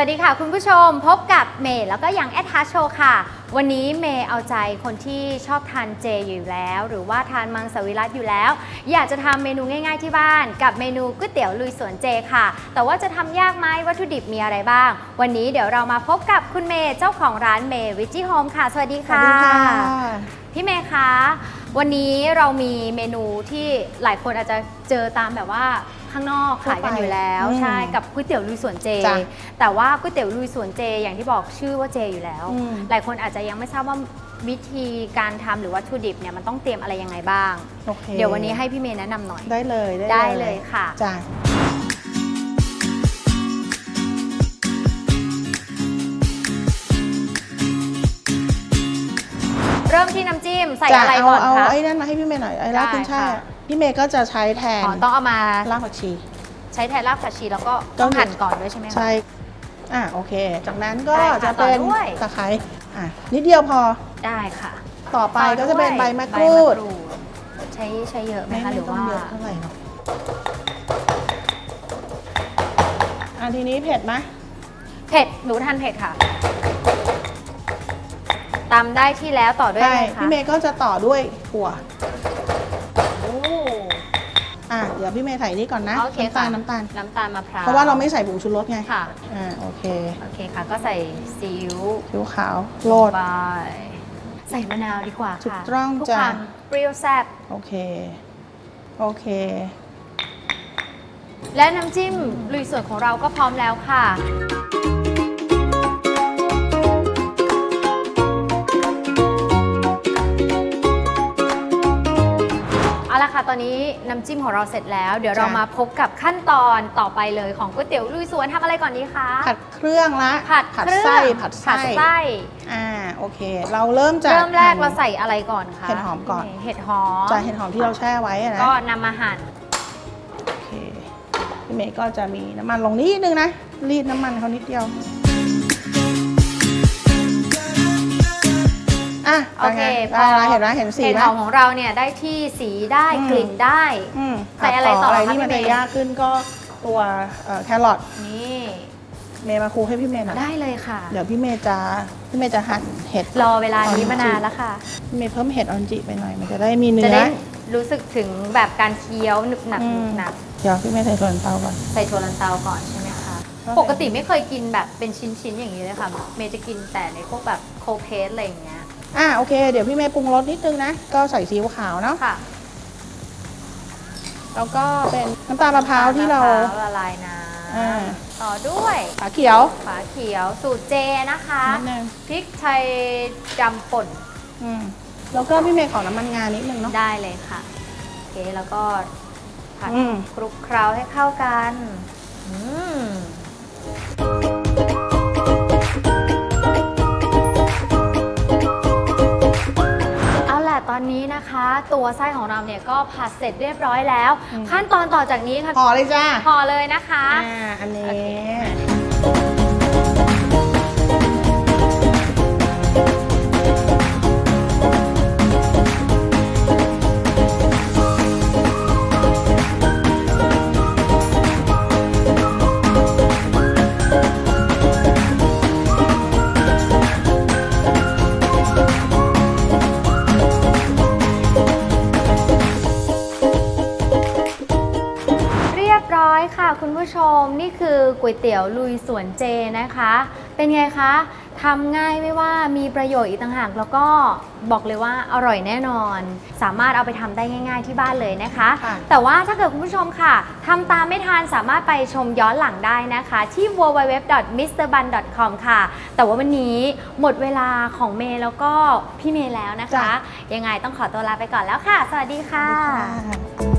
วัสดีค่ะคุณผู้ชมพบกับเมย์แล้วก็ยังแอดทาโชค่ะ วันนี้เมย์เอาใจคนที่ชอบทานเจอยู่แล้ว หรือว่าทานมังสวิรัตอยู่แล้ว อยากจะทำเมนูง่าย ๆที่บ้าน กับเมนูก๋วยเตี๋ยวลุยสวนเจค่ะ แต่ว่าจะทำยากไหมวัตถุดิบมีอะไรบ้าง วันนี้เดี๋ยวเรามาพบกับคุณเมย์เจ้าของร้านเมย์วิจิโฮมค่ะ สวัสดีสวัสค่ะดีค่ะพี่เมย์คะวันนี้เรามีเมนูที่หลายคนอาจจะเจอตามแบบว่า ข้างนอกขายกันอยู่แล้วอืมใช่กับก๋วยเตี๋ยวลุยสวนเจ จ้ะแต่ว่าก๋วยเตี๋ยวลุยสวนเจ อย่างที่บอกชื่อว่าเจอยู่แล้ว อืม หลายคนอาจจะยังไม่ทราบว่าวิธีการทำหรือวัตถุดิบเนี่ยมันต้องเตรียมอะไรยังไงบ้าง โอเคเดี๋ยววันนี้ให้พี่เมย์แนะนำหน่อย ได้เลยได้เลยค่ะ จ้ะเริ่มที่น้ำจิ้มใส่จ้ะอะไรเอาก่อนเอาคะ ไอ้นั่นมาให้พี่เมย์หน่อยไอ้รากได้ขึ้นช่ายค่ะ พี่เมย์ก็จะใช้แทนอ๋อต้องเอามารากผักชี ใช้แทนรากผักชีแล้วก็ต้ต้อองงหั่นก่อนด้วยใช่ไหมคะ ใช่ อะโอเค จากนั้นก็ได้ค่ะจะเป็นต่อด้วย ตะไคร้อะนิดเดียวพอ ได้ค่ะต่อไปก็จะเป็นใบมะกใบรูด ใช้ใช้เยอะไหมไม่คะหไม่รือต้องว่าเยอะเท่าไหร่หรอกอะทีนี้เผ็ดไหมเผ็ด หนูทานเผ็ดค่ะตำได้ที่แล้วต่อด้วยใช่อะไรคะพี่เมย์ก็จะต่อด้วยถั่วโอ้อะเดี๋ยวพี่เมย์ใส่นี่ก่อนนะโอเคน้ำตาค่ะลน้ำตาล น้ำตาลมะพร้าวเพราะว่าเราไม่ใส่ผงชูรสไงค่ะ อ่าโอเคโอเคค่ะ ก็ใส่ซีอิ๊วผิวขาวโรด ไปใส่มะนาวดีกว่าถูกค่ะต้องเพื่จ้ะ ความเปรี้ยวแซ่บ โอเค โอเค และน้ำจิ้มลุยส่วนของเราก็พร้อมแล้วค่ะ ค่ะ ตอนนี้น้ำจิ้มของเราเสร็จแล้ว เดี๋ยวเราจ้ะ มาพบกับขั้นตอนต่อไปเลยของก๋วยเตี๋ยวลุยสวนทำอะไรก่อนดีคะผัดเครื่องละผัดผัดเครื่องไส้ผัดไส้ผัดไส้อ่าโอเค เราเริ่มจากเริ่มแรกหั่น เราใส่อะไรก่อนคะเห็ดหอมก่อน เห็ดหอมจากเห็ดหอมที่เราแช่ไว้อะนะก็นำมาหั่นโอเคพี่เมย์ก็จะมีน้ำมันลงนิดนึงนะรีดน้ำมันเขานิดเดียว อะโอเคได้ละเห็นไหมเห็นสีเห็ดไหมหอมของเราเนี่ยได้ที่สีได้อืมกลิ่นได้อืมใส่อะไรต่ออะไรคะที่มันพี่จะเมย์ยากขึ้นก็ตัวเอ่อแครอทนี่เมย์มาครูให้พี่เมย์หน่อยได้เลยค่ะ เดี๋ยวพี่เมย์จะพี่เมย์จะหั่นเห็ดรอเวลานี้ออริจิมานานแล้วค่ะพี่เมย์เพิ่มเห็ดออนจิไปหน่อยมันจะได้มีเนื้จะอได้รู้สึกถึงแบบการเคี้ยวหนึบหนับอืหมนึบหนับเดี๋ยวพี่เมย์ใส่ส่วนเตาก่อนใส่โทลันเตาก่อนใช่ไหมคะใช่ปกติไม่เคยกินแบบเป็นชิ้นๆอย่างนี้เลยค่ะ เมย์จะกินแต่ในพวกแบบโคเพสอะไรอย่างเงี้ย อะโอเค เดี๋ยวพี่เมย์ปรุงรสนิดนึงนะ ก็ใส่ซีอิ๊วขาวเนาะค่ะ แล้วก็เป็นน้ำตาลมะพร้าวที่เรามะพวละลายน้อ่าำต่อด้วยฝาเขียว ฝาเขียวสูตรเจนะคะนิดนึง พริกไทยดำป่นอืมแล้วก็พี่เมย์ขอน้ำมันงานิดนึงเนาะ ได้เลยค่ะโอเคแล้วก็ผัดอืม คลุกเคล้าให้เข้ากัน อืม นนี้นะคะ ตัวไส้ของเราเนี่ยก็ผัดเสร็จเรียบร้อยแล้ว ขั้นตอนต่อจากนี้ค่ะห่อเลยจ้าห่อเลยนะคะ อ่าอันนี้ ยบร้อยค่ะ คุณผู้ชมนี่คือก๋วยเตี๋ยวลุยสวนเจนะคะ เป็นไงคะทำง่ายไม่ว่ามีประโยชน์อีกต่างหากแล้วก็บอกเลยว่าอร่อยแน่นอน สามารถเอาไปทำได้ง่าย ๆที่บ้านเลยนะคะ ค่ะ แต่ว่าถ้าเกิดคุณผู้ชมค่ะทำตามไม่ทันสามารถไปชมย้อนหลังได้นะคะ ที่ www.mrbun.com ค่ะ แต่ว่าวันนี้หมดเวลาของเมย์แล้วก็พี่เมย์แล้วนะคะจ้ะยังไงต้องขอตัวลาไปก่อนแล้วค่ะ สวัสดีค่ะ ค่ะ